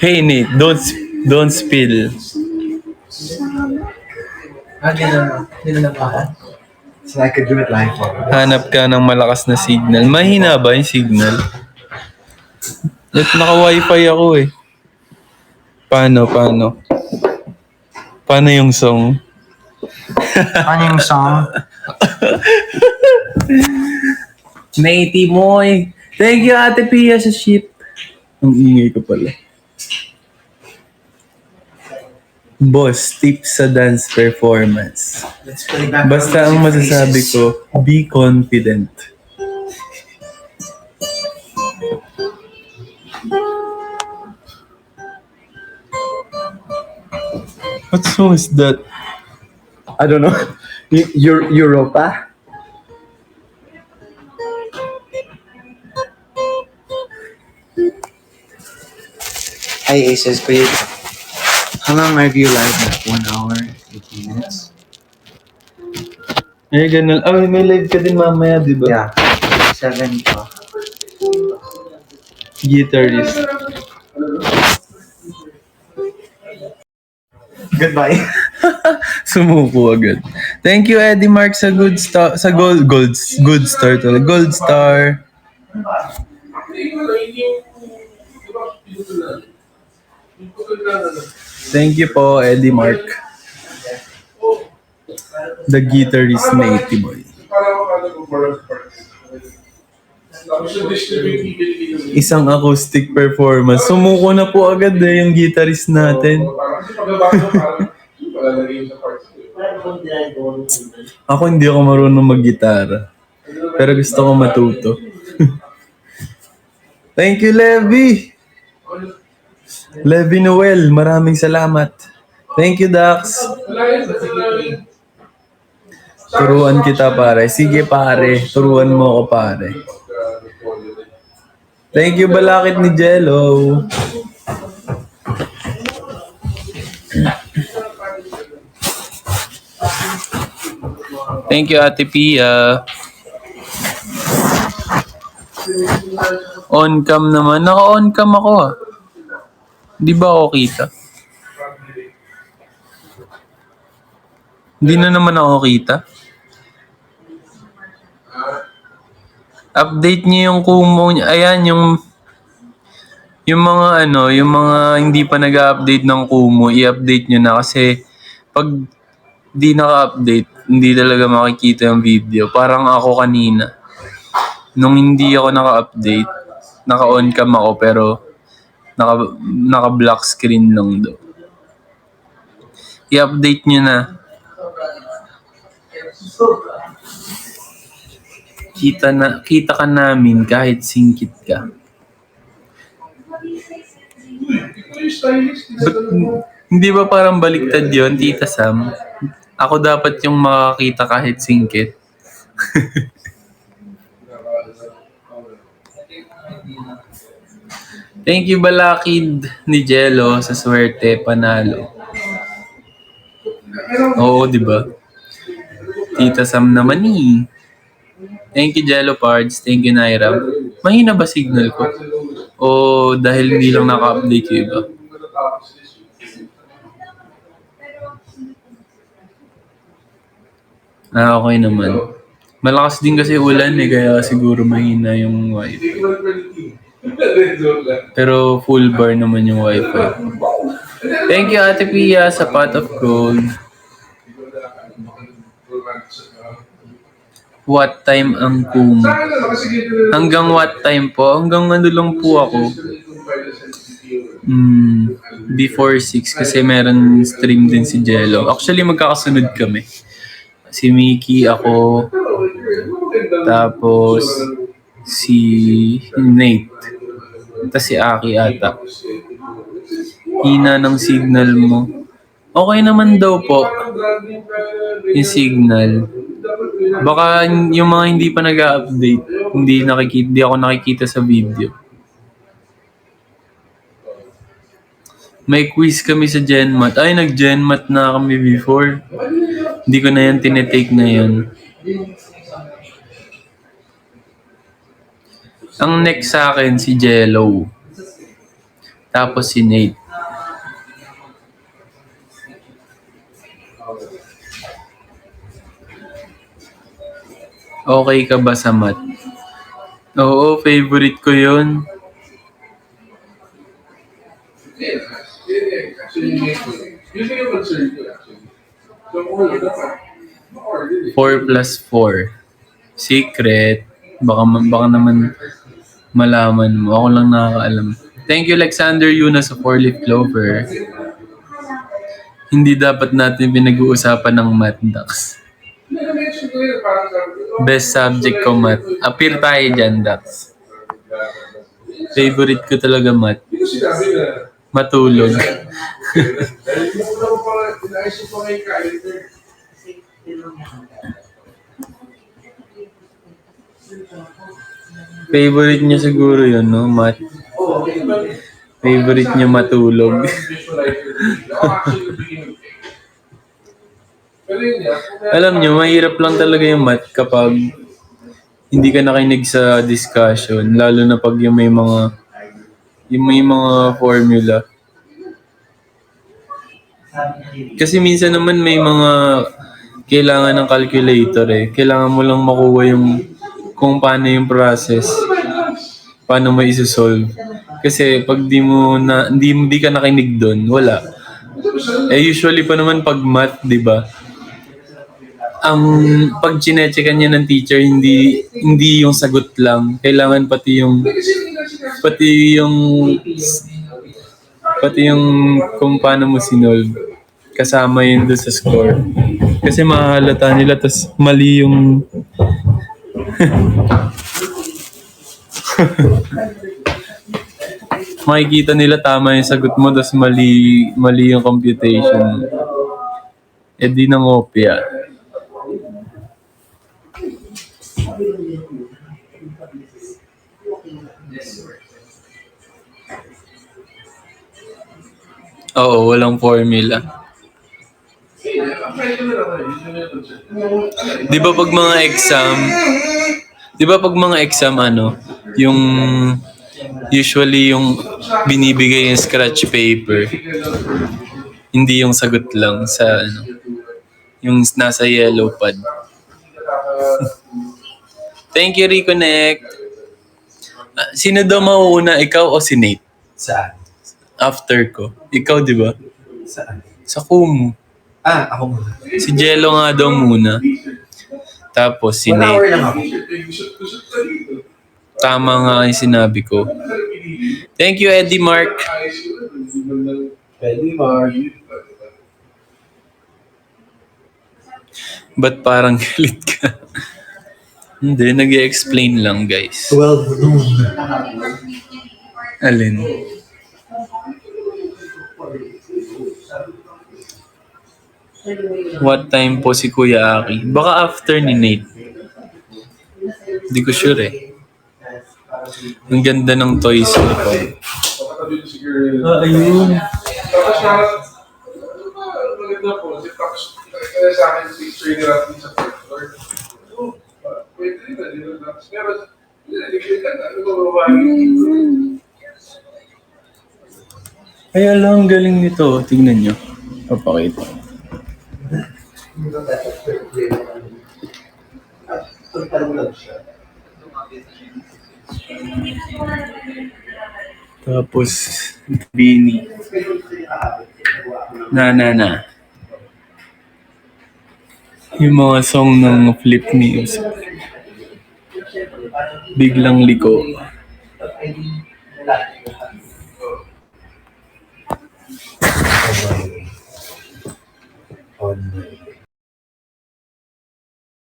Hey Nate, don't don't spill. Ah, ba? So I could do it live for you. Hanap ka ng malakas na signal. Mahina ba yung signal? At naka-wifi ako eh. Paano, paano? Paano yung song? Ano yung song? Matey Moy! Thank you Ate Pia sa ship. Ang ingay ko pala. Boss, tips sa dance performance. Let's play back. Basta ang masasabi ko, be confident. What song is that? I don't know. Eu- Eu- Europa? Hi Aces, you... How long are you live? Like one hour, 18 minutes? Eh, ganun. Ah, may live ka din mamaya, di ba? Yeah. Seven pa. Guitarist. Goodbye. Sumuko agad. Thank you, Eddie Mark, sa good star, sa gold, gold, good star talaga. Gold star. Thank you po, Eddie Mark. The guitarist native boy. Isang acoustic performance. Sumuko na po agad eh, yung guitarist natin. Ako hindi ako marunong mag-gitara. Pero gusto ko matuto. Thank you, Levi! Levi Noel, maraming salamat. Thank you, Dax. Turuan kita, pare. Sige, pare. Turuan mo ako, pare. Thank you, Balakit ni Jello. Thank you, Ate Pia. On cam naman. Naka-on cam ako ah. Di ba ako kita? Hindi na naman ako kita. Update niyo yung kumo niya. Ayan, yung yung mga ano, yung mga hindi pa nag-update ng kumo, i-update nyo na kasi pag di naka-update, hindi talaga makikita yung video. Parang ako kanina. Nung hindi ako naka-update, naka-on cam ako pero naka, naka-black screen lang do. I-update nyo na. Kita na kita ka namin kahit singkit ka. Ba't, hindi ba parang baliktad yon Tita Sam? Ako dapat yung makakita kahit singkit. Thank you Balakid ni Jello sa swerte panalo. Oo, di ba? Tita Sam naman eh. Thank you Jello Pards. Thank you Naira. Mahina ba signal ko? O dahil hindi lang naka-update yung iba? Ah, okay naman. Malakas din kasi ulan eh, kaya siguro mahina yung wifi. Pero full bar naman yung wifi. Thank you Ate Pia sa pot of gold. What time ang kumo? Hanggang what time po? Hanggang ano lang po ako. Hmm, before 6 kasi meron stream din si Jello. Actually magkakasunod kami. Si Mickey, ako, tapos si Nate. Tapos si Aki ata. Hina ng signal mo. Okay naman daw po yung signal. Baka yung mga hindi pa nag-update, hindi nakikita, hindi ako nakikita sa video. May quiz kami sa GenMat. Ay, nag-GenMat na kami before. Hindi ko na yan tinetake na yan. Ang next sa akin, si Jello. Tapos si Nate. Okay ka ba sa math? Oo, favorite ko yun. 4 plus 4. Secret. Baka, baka naman malaman mo. Ako lang nakakaalam. Thank you, Alexander Yuna sa 4-leaf clover. Hindi dapat natin pinag-uusapan ng math, oh, Best subject ko, math. Appear tayo dyan, Dax. Favorite ko talaga math. Matulog. dahil hindi ko lang pa, inayos ko pa ngayon calendar. Favorite niya siguro yun, no? But, Favorite niya matulog. Alam nyo, mahirap lang talaga yung math kapag hindi ka nakinig sa discussion. Lalo na pag yung may mga yung may mga formula. Kasi minsan naman may mga kailangan ng calculator eh. Kailangan mo lang makuha yung kung paano yung process. Paano mo isi-solve. Kasi pag di mo na hindi, hindi ka nakinig doon, wala. Eh usually pa naman pag math, 'di ba? Ang pag chinechekan niya ng teacher, hindi hindi yung sagot lang. Kailangan pati yung pati yung pati yung kung paano mo sinolve kasama yun doon sa score. Kasi mahalata nila tas mali yung makikita nila tama yung sagot mo tas mali mali yung computation. Eh di nang opya. Oo, walang formula. Di ba pag mga exam, di ba pag mga exam ano, yung usually yung binibigay yung scratch paper, hindi yung sagot lang sa ano, yung nasa yellow pad. Thank you, Reconnect. Ah, Sino daw mauuna, ikaw o si Nate? Saan? After ko. Ikaw, di ba? Saan? Sa Kumu. Ah, ako muna. Si Jello nga daw muna. Tapos si One hour Nate. lang ako. Tama nga yung sinabi ko. Thank you, Eddie Mark. Pwede, Mark. Ba't parang galit ka? Hindi, nag explain lang, guys. 12 noon. Alin? What time po si Kuya Aki? Baka after ni Nate. Hindi ko sure eh. Ang ganda ng toys po. Ah, ayun. Maganda po, ba? Pero, hindi na, di ka na, ano ba, babae? Kaya lang ang galing nito. Tingnan nyo. Papakita. Tapos, Bini. Na, na, na. Yung mga song ng Flip Music. Biglang liko.